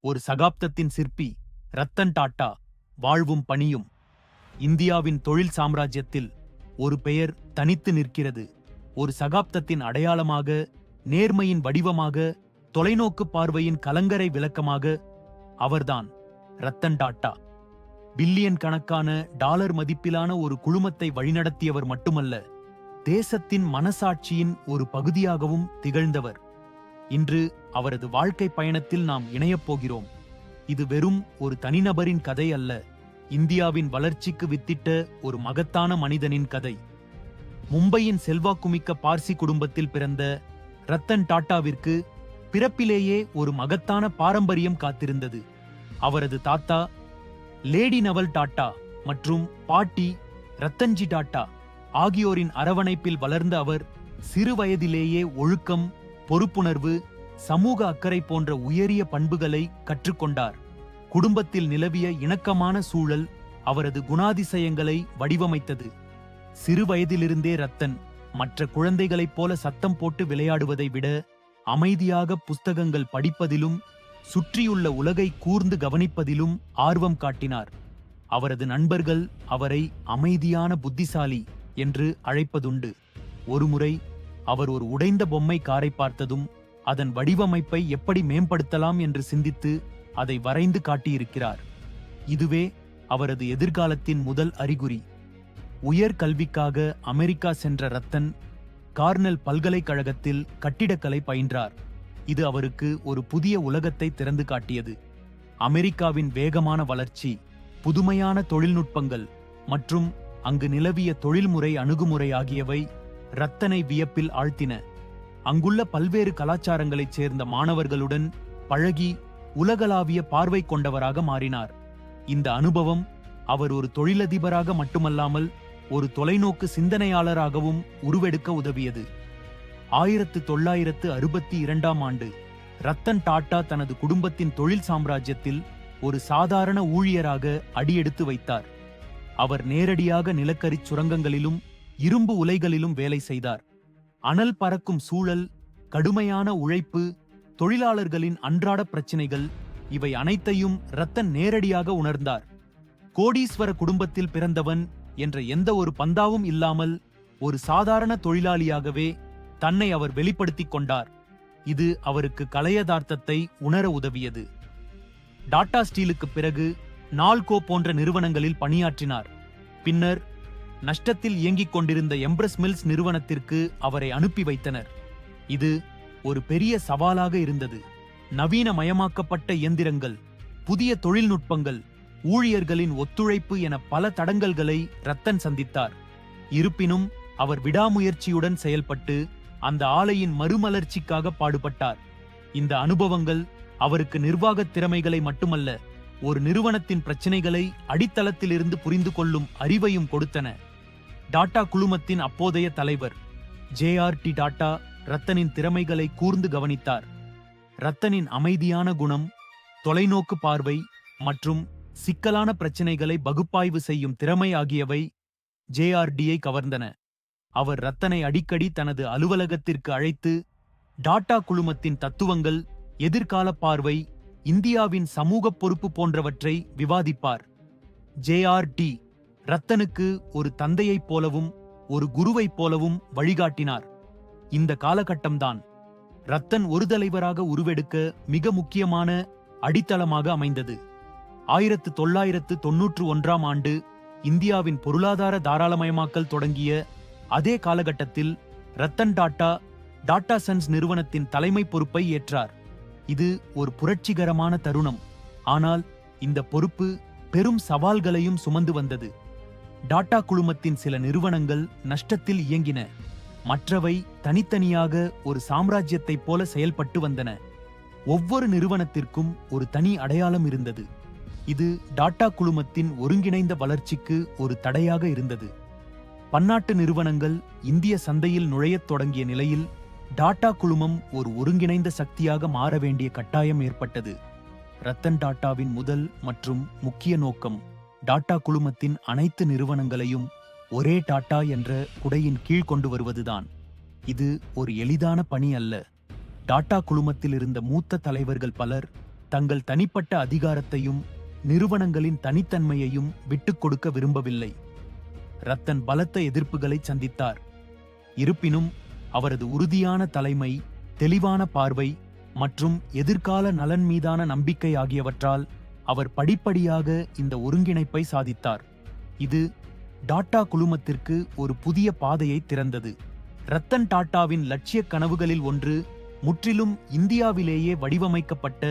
ஒரு சகாப்தத்தின் சிற்பி ரத்தன் டாட்டா வாழ்வும் பணியும். இந்தியாவின் தொழில் சாம்ராஜ்யத்தில் ஒரு பெயர் தனித்து நிற்கிறது. ஒரு சகாப்தத்தின் அடையாளமாக நேர்மையின் வடிவமாக தொலைநோக்கு பார்வையின் கலங்கரை விளக்கமாக அவர்தான் ரத்தன் டாட்டா. பில்லியன் கணக்கான டாலர் மதிப்பிலான ஒரு குழுமத்தை வழிநடத்தியவர் மட்டுமல்ல தேசத்தின் மனசாட்சியின் ஒரு பகுதியாகவும் திகழ்ந்தவர். இன்று அவரது வாழ்க்கை பயணத்தில் நாம் இணையப் போகிறோம். இது வெறும் ஒரு தனிநபரின் கதை அல்ல. இந்தியாவின் வளர்ச்சிக்கு வித்திட்ட ஒரு மகத்தான மனிதனின் கதை. மும்பையின் செல்வாக்குமிக்க பார்சி குடும்பத்தில் பிறந்த ரத்தன் டாட்டாவிற்கு பிறப்பிலேயே ஒரு மகத்தான பாரம்பரியம் காத்திருந்தது. அவரது தாத்தா லேடி நவல் டாட்டா மற்றும் பாட்டி ரத்தன்ஜி டாட்டா ஆகியோரின் அரவணைப்பில் வளர்ந்த அவர் சிறு வயதிலேயே ஒழுக்கம் பொறுப்புணர்வு சமூக அக்கறை போன்ற உயரிய பண்புகளை கற்றுக்கொண்டார். குடும்பத்தில் நிலவிய இணக்கமான சூழல் அவரது குணாதிசயங்களை வடிவமைத்தது. சிறு வயதிலிருந்தே ரத்தன் மற்ற குழந்தைகளைப் போல சத்தம் போட்டு விளையாடுவதை விட அமைதியாக புஸ்தகங்கள் படிப்பதிலும் சுற்றியுள்ள உலகை கூர்ந்து கவனிப்பதிலும் ஆர்வம் காட்டினார். அவரது நண்பர்கள் அவரை அமைதியான புத்திசாலி என்று அழைப்பதுண்டு. ஒருமுறை அவர் ஒரு உடைந்த பொம்மை காரை பார்த்ததும் அதன் வடிவமைப்பை எப்படி மேம்படுத்தலாம் என்று சிந்தித்து அதை வரைந்து காட்டியிருக்கிறார். இதுவே அவரது எதிர்காலத்தின் முதல் அறிகுறி. உயர் கல்விக்காக அமெரிக்கா சென்ற ரத்தன் கார்னெல் பல்கலைக்கழகத்தில் கட்டிடக்கலை பயின்றார். இது அவருக்கு ஒரு புதிய உலகத்தை திறந்து காட்டியது. அமெரிக்காவின் வேகமான வளர்ச்சி புதுமையான தொழில்நுட்பங்கள் மற்றும் அங்கு நிலவிய தொழில்முறை அணுகுமுறை ஆகியவை ரத்தனை வியப்பில் ஆழ்த்தின. அங்குள்ள பல்வேறு கலாச்சாரங்களைச் சேர்ந்த மாணவர்களுடன் பழகி உலகளாவிய பார்வை கொண்டவராக மாறினார். இந்த அனுபவம் அவர் ஒரு தொழிலதிபராக மட்டுமல்லாமல் ஒரு தொலைநோக்கு சிந்தனையாளராகவும் உருவெடுக்க உதவியது. ஆயிரத்து தொள்ளாயிரத்து அறுபத்தி இரண்டாம் ஆண்டு ரத்தன் டாட்டா தனது குடும்பத்தின் தொழில் சாம்ராஜ்யத்தில் ஒரு சாதாரண ஊழியராக அடியெடுத்து வைத்தார். அவர் நேரடியாக நிலக்கரிச் சுரங்கங்களிலும் இரும்பு உலைகளிலும் வேலை செய்தார். அனல் பறக்கும் சூழல் கடுமையான உழைப்பு தொழிலாளர்களின் அன்றாட பிரச்சினைகள் இவை அனைத்தையும் ரத்தன் நேரடியாக உணர்ந்தார். கோடீஸ்வர குடும்பத்தில் பிறந்தவன் என்ற எந்த ஒரு பந்தாவும் இல்லாமல் ஒரு சாதாரண தொழிலாளியாகவே தன்னை அவர் வெளிப்படுத்திக் கொண்டார். இது அவருக்கு கலையதார்த்தத்தை உணர உதவியது. டாடா ஸ்டீலுக்குப் பிறகு நால்கோ போன்ற நிறுவனங்களில் பணியாற்றினார். பின்னர் நஷ்டத்தில் இயங்கிக் கொண்டிருந்த எம்ப்ரஸ் மில்ஸ் நிறுவனத்திற்கு அவரை அனுப்பி வைத்தனர். இது ஒரு பெரிய சவாலாக இருந்தது. நவீனமயமாக்கப்பட்ட இயந்திரங்கள் புதிய தொழில்நுட்பங்கள் ஊழியர்களின் ஒத்துழைப்பு என பல தடங்கல்களை ரத்தன் சந்தித்தார். இருப்பினும் அவர் விடாமுயற்சியுடன் செயல்பட்டு அந்த ஆலையின் மறுமலர்ச்சிக்காக பாடுபட்டார். இந்த அனுபவங்கள் அவருக்கு நிர்வாகத் திறமைகளை மட்டுமல்ல ஒரு நிறுவனத்தின் பிரச்சினைகளை அடித்தளத்திலிருந்து புரிந்து கொள்ளும் அறிவையும் கொடுத்தன. டாடா குழுமத்தின் அப்போதைய தலைவர் ஜே ஆர் டி டாட்டா ரத்தனின் திறமைகளை கூர்ந்து கவனித்தார். ரத்தனின் அமைதியான குணம் தொலைநோக்கு பார்வை மற்றும் சிக்கலான பிரச்சினைகளை பகுப்பாய்வு செய்யும் திறமை ஆகியவை ஜேஆர்டியை கவர்ந்தன. அவர் ரத்தனை அடிக்கடி தனது அலுவலகத்திற்கு அழைத்து டாடா குழுமத்தின் தத்துவங்கள் எதிர்கால பார்வை இந்தியாவின் சமூக பொறுப்பு போன்றவற்றை விவாதிப்பார். ஜேஆர்டி ரத்தனுக்கு ஒரு தந்தையைப் போலவும் ஒரு குருவைப் போலவும் வழிகாட்டினார். இந்த காலகட்டம்தான் ரத்தன் ஒரு தலைவராக உருவெடுக்க மிக முக்கியமான அடித்தளமாக அமைந்தது. ஆயிரத்து தொள்ளாயிரத்து தொன்னூற்று ஒன்றாம் ஆண்டு இந்தியாவின் பொருளாதார தாராளமயமாக்கல் தொடங்கிய அதே காலகட்டத்தில் ரத்தன் டாட்டா டாட்டா சன்ஸ் நிறுவனத்தின் தலைமை பொறுப்பை ஏற்றார். இது ஒரு புரட்சிகரமான தருணம். ஆனால் இந்த பொறுப்பு பெரும் சவால்களையும் சுமந்து வந்தது. டாடா குழுமத்தின் சில நிறுவனங்கள் நஷ்டத்தில் இயங்கின. மற்றவை தனித்தனியாக ஒரு சாம்ராஜ்யத்தைப் போல செயல்பட்டு வந்தன. ஒவ்வொரு நிறுவனத்திற்கும் ஒரு தனி அடையாளம் இருந்தது. இது டாடா குழுமத்தின் ஒருங்கிணைந்த வளர்ச்சிக்கு ஒரு தடையாக இருந்தது. பன்னாட்டு நிறுவனங்கள் இந்திய சந்தையில் நுழையத் தொடங்கிய நிலையில் டாடா குழுமம் ஒரு ஒருங்கிணைந்த சக்தியாக மாற வேண்டிய கட்டாயம் ஏற்பட்டது. ரத்தன் டாட்டாவின் முதல் மற்றும் முக்கிய நோக்கம் டாடா குழுமத்தின் அனைத்து நிறுவனங்களையும் ஒரே டாடா என்ற குடையின் கீழ் கொண்டு வருவதுதான். இது ஒரு எளிதான பணி அல்ல. டாடா குழுமத்தில் இருந்த மூத்த தலைவர்கள் பலர் தங்கள் தனிப்பட்ட அதிகாரத்தையும் நிறுவனங்களின் தனித்தன்மையையும் விட்டுக் கொடுக்க விரும்பவில்லை. ரத்தன் பலத்த எதிர்ப்புகளை சந்தித்தார். இருப்பினும் அவரது உறுதியான தலைமை தெளிவான பார்வை மற்றும் எதிர்கால நலன் மீதான நம்பிக்கை ஆகியவற்றால் அவர் படிப்படியாக இந்த ஒருங்கிணைப்பை சாதித்தார். இது டாட்டா குழுமத்திற்கு ஒரு புதிய பாதையை திறந்தது. ரத்தன் டாட்டாவின் லட்சிய கனவுகளில் ஒன்று முற்றிலும் இந்தியாவிலேயே வடிவமைக்கப்பட்ட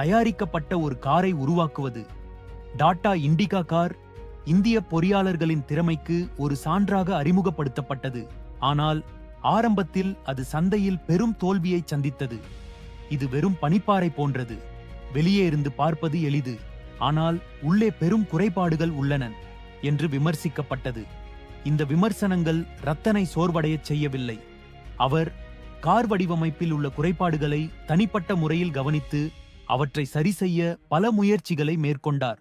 தயாரிக்கப்பட்ட ஒரு காரை உருவாக்குவது. டாட்டா இண்டிகா கார் இந்திய பொறியாளர்களின் திறமைக்கு ஒரு சான்றாக அறிமுகப்படுத்தப்பட்டது. ஆனால் ஆரம்பத்தில் அது சந்தையில் பெரும் தோல்வியை சந்தித்தது. இது வெறும் பனிப்பாறை போன்றது. வெளியே இருந்து பார்ப்பது எளிது. ஆனால் உள்ளே பெரும் குறைபாடுகள் உள்ளன என்று விமர்சிக்கப்பட்டது. இந்த விமர்சனங்கள் ரத்தனை சோர்வடையச் செய்யவில்லை. அவர் கார் வடிவமைப்பில் உள்ள குறைபாடுகளை தனிப்பட்ட முறையில் கவனித்து அவற்றை சரிசெய்ய பல முயற்சிகளை மேற்கொண்டார்.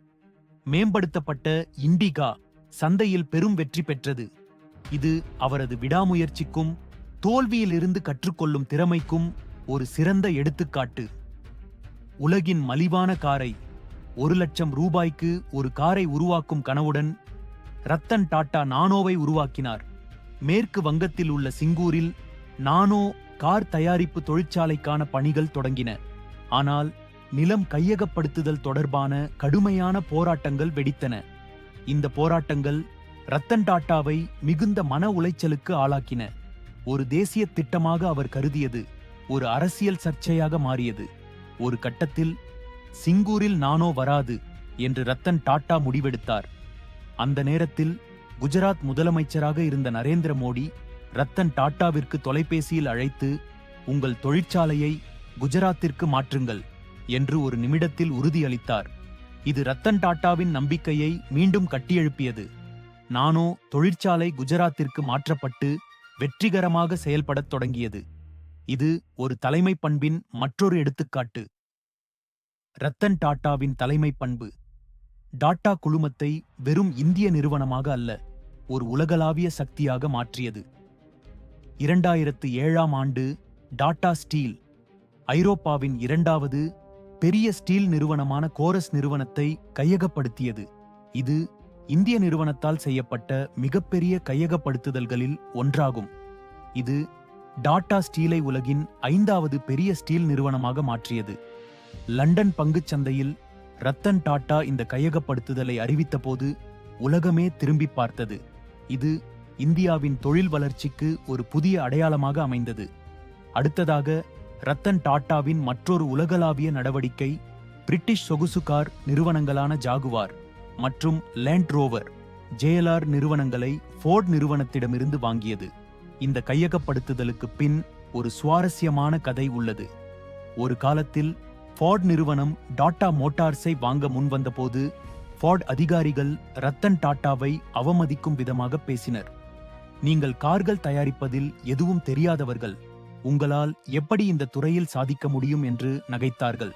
மேம்படுத்தப்பட்ட இண்டிகா சந்தையில் பெரும் வெற்றி பெற்றது. இது அவரது விடாமுயற்சிக்கும் தோல்வியிலிருந்து கற்றுக்கொள்ளும் திறமைக்கும் ஒரு சிறந்த எடுத்துக்காட்டு. உலகின் மலிவான காரை ஒரு லட்சம் ரூபாய்க்கு ஒரு காரை உருவாக்கும் கனவுடன் ரத்தன் டாட்டா நானோவை உருவாக்கினார். மேற்கு வங்கத்தில் உள்ள சிங்கூரில் நானோ கார் தயாரிப்பு தொழிற்சாலைக்கான பணிகள் தொடங்கின. ஆனால் நிலம் கையகப்படுத்துதல் தொடர்பான கடுமையான போராட்டங்கள் வெடித்தன. இந்த போராட்டங்கள் ரத்தன் டாட்டாவை மிகுந்த மன உளைச்சலுக்கு ஆளாக்கின. ஒரு தேசிய திட்டமாக அவர் கருதியது ஒரு அரசியல் சர்ச்சையாக மாறியது. ஒரு கட்டத்தில் சிங்கூரில் நானோ வராது என்று ரத்தன் டாட்டா முடிவெடுத்தார். அந்த நேரத்தில் குஜராத் முதலமைச்சராக இருந்த நரேந்திர மோடி ரத்தன் டாட்டாவிற்கு தொலைபேசியில் அழைத்து உங்கள் தொழிற்சாலையை குஜராத்திற்கு மாற்றுங்கள் என்று ஒரு நிமிடத்தில் உறுதியளித்தார். இது ரத்தன் டாட்டாவின் நம்பிக்கையை மீண்டும் கட்டியெழுப்பியது. நானோ தொழிற்சாலை குஜராத்திற்கு மாற்றப்பட்டு வெற்றிகரமாக செயல்படத் தொடங்கியது. இது ஒரு தலைமை பண்பின் மற்றொரு எடுத்துக்காட்டு. ரத்தன் டாட்டாவின் தலைமை பண்பு. டாட்டா குழுமத்தை வெறும் இந்திய நிறுவனமாக அல்ல ஒரு உலகளாவிய சக்தியாக மாற்றியது. இரண்டாயிரத்து ஏழாம் ஆண்டு டாட்டா ஸ்டீல் ஐரோப்பாவின் இரண்டாவது பெரிய ஸ்டீல் நிறுவனமான கோரஸ் நிறுவனத்தை கையகப்படுத்தியது. இது இந்திய நிறுவனத்தால் செய்யப்பட்ட மிகப்பெரிய கையகப்படுத்துதல்களில் ஒன்றாகும். இது டாட்டா ஸ்டீலை உலகின் ஐந்தாவது பெரிய ஸ்டீல் நிறுவனமாக மாற்றியது. லண்டன் பங்குச் சந்தையில் ரத்தன் டாட்டா இந்த கையகப்படுத்துதலை அறிவித்தபோது உலகமே திரும்பி பார்த்தது. இது இந்தியாவின் தொழில் வளர்ச்சிக்கு ஒரு புதிய அடையாளமாக அமைந்தது. அடுத்ததாக ரத்தன் டாட்டாவின் மற்றொரு உலகளாவிய நடவடிக்கை பிரிட்டிஷ் சொகுசு கார் நிறுவனங்களான ஜாகுவார் மற்றும் லேண்ட் ரோவர் ஜேஎல்ஆர் நிறுவனங்களை ஃபோர்ட் நிறுவனத்திடமிருந்து வாங்கியது. இந்த கையகப்படுத்துதலுக்கு பின் ஒரு சுவாரஸ்யமான கதை உள்ளது. ஒரு காலத்தில் ஃபார்ட் நிறுவனம் டாட்டா மோட்டார்ஸை வாங்க முன்வந்தபோது ஃபார்ட் அதிகாரிகள் ரத்தன் டாட்டாவை அவமதிக்கும் விதமாக பேசினர். நீங்கள் கார்கள் தயாரிப்பதில் எதுவும் தெரியாதவர்கள். உங்களால் எப்படி இந்த துறையில் சாதிக்க முடியும்? என்று நகைத்தார்கள்.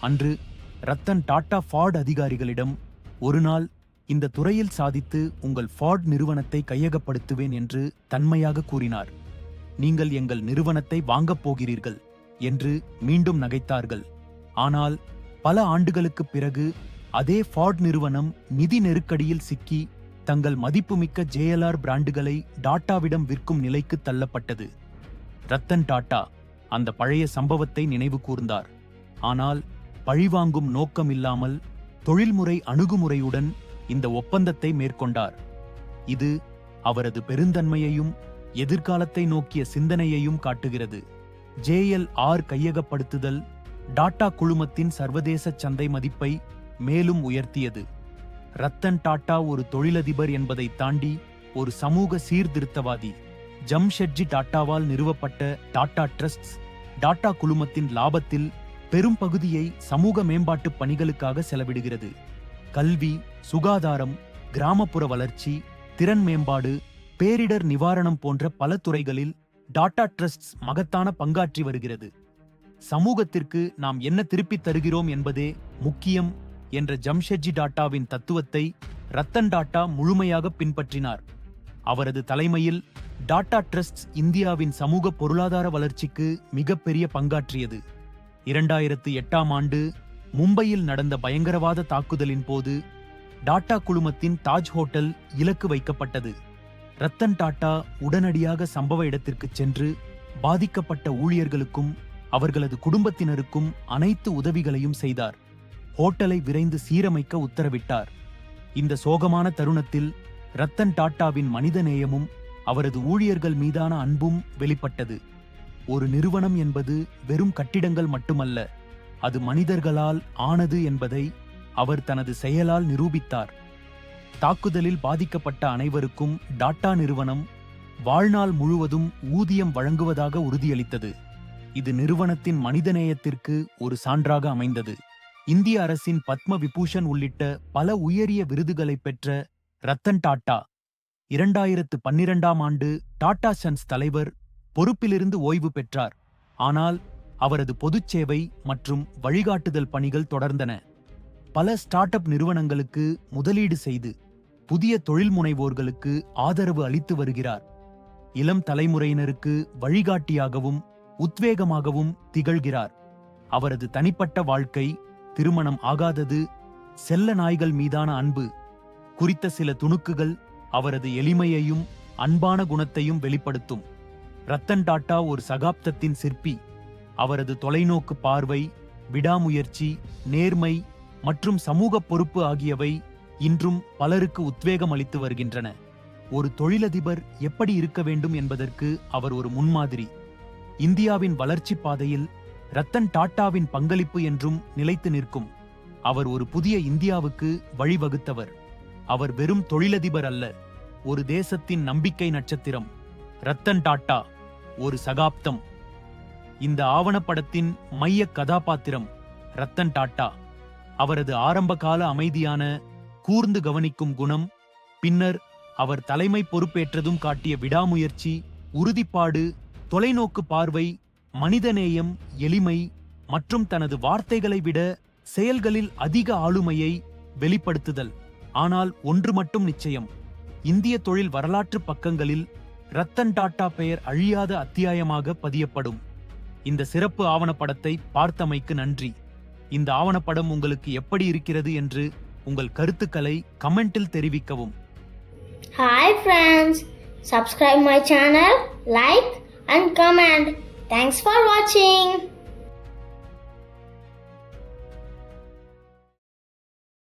அன்று ரத்தன் டாட்டா ஃபார்ட் அதிகாரிகளிடம் ஒரு நாள் இந்த துறையில் சாதித்து உங்கள் ஃபார்ட் நிறுவனத்தை கையகப்படுத்துவேன் என்று தன்மையாக கூறினார். நீங்கள் எங்கள் நிறுவனத்தை வாங்கப் போகிறீர்கள் என்று மீண்டும் நகைத்தார்கள். ஆனால் பல ஆண்டுகளுக்குப் பிறகு அதே ஃபார்ட் நிறுவனம் நிதி நெருக்கடியில் சிக்கி தங்கள் மதிப்புமிக்க ஜேஎல்ஆர் பிராண்டுகளை டாட்டாவிடம் விற்கும் நிலைக்கு தள்ளப்பட்டது. ரத்தன் டாட்டா அந்த பழைய சம்பவத்தை நினைவு கூர்ந்தார். ஆனால் பழிவாங்கும் நோக்கம் இல்லாமல் தொழில்முறை அணுகுமுறையுடன் இந்த ஒப்பந்தத்தை மேற்கொண்டார். இது அவரது பெருந்தன்மையையும் எதிர்காலத்தை நோக்கிய சிந்தனையையும் காட்டுகிறது. ஜேஎல் ஆர் கையகப்படுத்துதல் டாட்டா குழுமத்தின் சர்வதேச சந்தை மதிப்பை மேலும் உயர்த்தியது. ரத்தன் டாட்டா ஒரு தொழிலதிபர் என்பதை தாண்டி ஒரு சமூக சீர்திருத்தவாதி. ஜம்ஷெட்ஜி டாட்டாவால் நிறுவப்பட்ட டாடா ட்ரஸ்ட்ஸ் டாட்டா குழுமத்தின் லாபத்தில் பெரும் பகுதியை சமூக மேம்பாட்டு பணிகளுக்காக செலவிடுகிறது. கல்வி சுகாதாரம் கிராமப்புற வளர்ச்சி திறன் மேம்பாடு பேரிடர் நிவாரணம் போன்ற பல துறைகளில் டாடா ட்ரஸ்ட்ஸ் மகத்தான பங்காற்றி வருகிறது. சமூகத்திற்கு நாம் என்ன திருப்பித் தருகிறோம் என்பதே முக்கியம் என்ற ஜம்ஷெட்ஜி டாட்டாவின் தத்துவத்தை ரத்தன் டாட்டா முழுமையாக பின்பற்றினார். அவரது தலைமையில் டாடா ட்ரஸ்ட்ஸ் இந்தியாவின் சமூக பொருளாதார வளர்ச்சிக்கு மிகப்பெரிய பங்காற்றியது. இரண்டாயிரத்து எட்டாம் ஆண்டு மும்பையில் நடந்த பயங்கரவாத தாக்குதலின் போது டாடா குழுமத்தின் தாஜ் ஹோட்டல் இலக்கு வைக்கப்பட்டது. ரத்தன் டாட்டா உடனடியாக சம்பவ இடத்திற்கு சென்று பாதிக்கப்பட்ட ஊழியர்களுக்கும் அவர்களது குடும்பத்தினருக்கும் அனைத்து உதவிகளையும் செய்தார். ஹோட்டலை விரைந்து சீரமைக்க உத்தரவிட்டார். இந்த சோகமான தருணத்தில் ரத்தன் டாட்டாவின் மனிதநேயமும் அவரது ஊழியர்கள் மீதான அன்பும் வெளிப்பட்டது. ஒரு நிறுவனம் என்பது வெறும் கட்டிடங்கள் மட்டுமல்ல அது மனிதர்களால் ஆனது என்பதை அவர் தனது செயலால் நிரூபித்தார். தாக்குதலில் பாதிக்கப்பட்ட அனைவருக்கும் டாட்டா நிறுவனம் வாழ்நாள் முழுவதும் ஊதியம் வழங்குவதாக உறுதியளித்தது. இது நிறுவனத்தின் மனிதநேயத்திற்கு ஒரு சான்றாக அமைந்தது. இந்திய அரசின் பத்ம விபூஷன் உள்ளிட்ட பல உயரிய விருதுகளை பெற்ற ரத்தன் டாட்டா இரண்டாயிரத்து பன்னிரண்டாம் ஆண்டு டாடா சன்ஸ் தலைவர் பொறுப்பிலிருந்து ஓய்வு பெற்றார். ஆனால் அவரது பொதுச் சேவை மற்றும் வழிகாட்டுதல் பணிகள் தொடர்ந்தன. பல ஸ்டார்ட் அப் நிறுவனங்களுக்கு முதலீடு செய்து புதிய தொழில் முனைவோர்களுக்கு ஆதரவு அளித்து வருகிறார். இளம் தலைமுறையினருக்கு வழிகாட்டியாகவும் உத்வேகமாகவும் திகழ்கிறார். அவரது தனிப்பட்ட வாழ்க்கை திருமணம் ஆகாதது செல்ல நாய்கள் மீதான அன்பு குறித்த சில துணுக்குகள் அவரது எளிமையையும் அன்பான குணத்தையும் வெளிப்படுத்தும். ரத்தன் டாட்டா ஒரு சகாப்தத்தின் சிற்பி. அவரது தொலைநோக்கு பார்வை விடாமுயற்சி நேர்மை மற்றும் சமூக பொறுப்பு ஆகியவை இன்றும் பலருக்கு உத்வேகம் அளித்து வருகின்றன. ஒரு தொழிலதிபர் எப்படி இருக்க வேண்டும் என்பதற்கு அவர் ஒரு முன்மாதிரி. இந்தியாவின் வளர்ச்சிப் பாதையில் ரத்தன் டாட்டாவின் பங்களிப்பு என்றும் நிலைத்து நிற்கும். அவர் ஒரு புதிய இந்தியாவுக்கு வழிவகுத்தவர். அவர் வெறும் தொழிலதிபர் அல்ல ஒரு தேசத்தின் நம்பிக்கை நட்சத்திரம். ரத்தன் டாட்டா ஒரு சகாப்தம். இந்த ஆவணப்படத்தின் மைய கதாபாத்திரம் ரத்தன் டாட்டா. அவரது ஆரம்பகால அமைதியான கூர்ந்து கவனிக்கும் குணம் பின்னர் அவர் தலைமை பொறுப்பேற்றதும் காட்டிய விடாமுயற்சி உறுதிப்பாடு தொலைநோக்கு பார்வை மனிதநேயம் எளிமை மற்றும் தனது வார்த்தைகளை விட செயல்களில் அதிக ஆளுமையை வெளிப்படுத்துதல். ஆனால் ஒன்று மட்டும் நிச்சயம். இந்திய தொழில் வரலாற்று பக்கங்களில் ரத்தன் டாட்டா பெயர் அழியாத அத்தியாயமாக பதியப்படும். இந்த சிறப்பு ஆவணப்படத்தை பார்த்தமைக்கு நன்றி. இந்த ஆவணப்படம் உங்களுக்கு எப்படி இருக்கிறது என்று உங்கள் கருத்துக்களை கமெண்டில் தெரிவிக்கவும் hi friends subscribe my channel like and comment thanks for வாட்சிங்